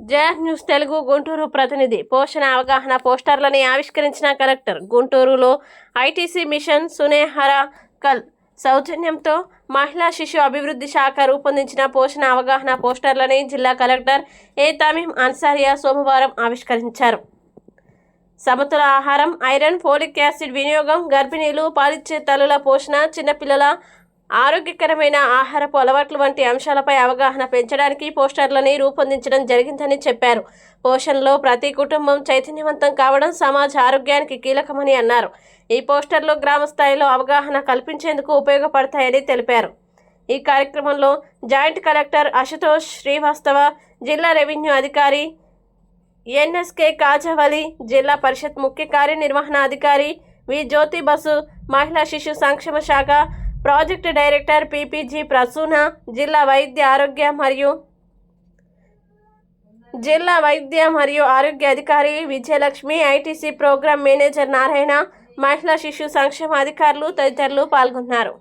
జయహ్ news Telugu Guntur ప్రతినిధి. పోషణ అవగాహన పోస్టర్లని ఆవిష్కరించిన కలెక్టర్ గుంటూరులో ఐటీసీ మిషన్ సునేహర కల్ సౌజన్యంతో మహిళా శిశు అభివృద్ధి శాఖ రూపొందించిన పోషణ అవగాహన పోస్టర్లని జిల్లా కలెక్టర్ ఏ. తమీం అన్సారియా సోమవారం ఆవిష్కరించారు. సమతుల ఆహారం ఐరన్ ఫోలిక్ యాసిడ్ వినియోగం గర్భిణీలు పాలిచ్చే తల్లుల పోషణ చిన్నపిల్లల ఆరోగ్యకరమైన ఆహారపు అలవాట్లు వంటి అంశాలపై అవగాహన పెంచడానికి పోస్టర్లని రూపొందించడం జరిగిందని చెప్పారు. పోషణలో ప్రతి కుటుంబం చైతన్యవంతం కావడం సమాజ ఆరోగ్యానికి కీలకమని అన్నారు. ఈ పోస్టర్లు గ్రామ స్థాయిలో అవగాహన కల్పించేందుకు ఉపయోగపడతాయని తెలిపారు. ఈ కార్యక్రమంలో జాయింట్ కలెక్టర్ అశుతోష్ శ్రీవాస్తవ జిల్లా రెవెన్యూ అధికారి ఎన్ఎస్కే కాజవలి జిల్లా పరిషత్ ముఖ్య కార్యనిర్వహణ అధికారి వి జ్యోతి బసు మహిళా శిశు సంక్షేమ శాఖ ప్రాజెక్టు డైరెక్టర్ పీపీజీ ప్రసూన జిల్లా వైద్య ఆరోగ్య మరియు జిల్లా వైద్య మరియు ఆరోగ్య అధికారి Vijayalakshmi ITC program manager Narayana మహిళా శిశు సంక్షేమ అధికారులు తదితరులు పాల్గొన్నారు.